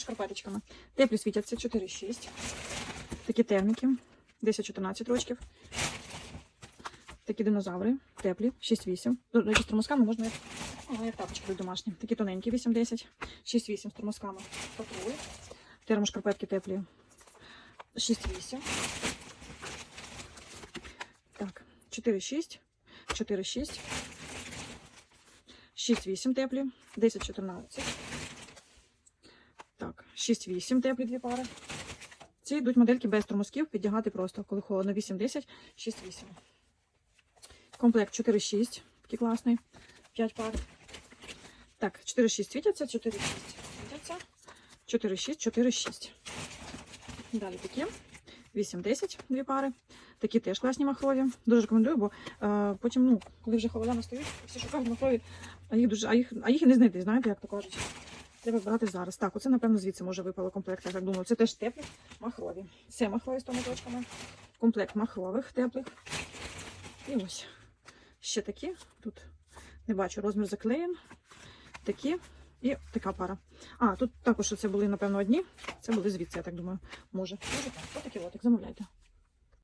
шкарпеточками. Теплі світяться 4-6. Такі терміки. 10-14 рочків. Такі динозаври, теплі, 6-8. До речі, з тормозками можна як, ну, як тапочки домашні. Такі тоненькі, 8-10, 6-8 з тормозками. Патрули. Термошкарпетки теплі. 6-8. Так, 4-6, 4-6. 6-8 теплі, 10-14. Так, 6-8 теплі дві пари. Ці йдуть модельки без тормозків, піддягати просто, коли холодно 8-10, 6-8. Комплект 4-6, такий класний, 5 пар. Так, 4-6 світяться, 4-6 світяться, 4-6, 4-6. Далі такі, 8-10, дві пари. Такі теж класні махрові. Дуже рекомендую, бо е, потім, ну, коли вже холода настають, всі шукають махрові, а їх, дуже, а їх, а їх і не знайти, знаєте, як то кажуть. Треба брати зараз. Так, оце, напевно, звідси може випало комплект, я так думаю. Це теж теплі махрові. Це махрові з томаточками. Комплект махрових теплих. І ось. Ще такі. Тут не бачу, розмір заклеєн. Такі. І така пара. А, тут також це були, напевно, одні. Це були звідси, я так думаю. Може. Може так. Отакий лотик, замовляйте.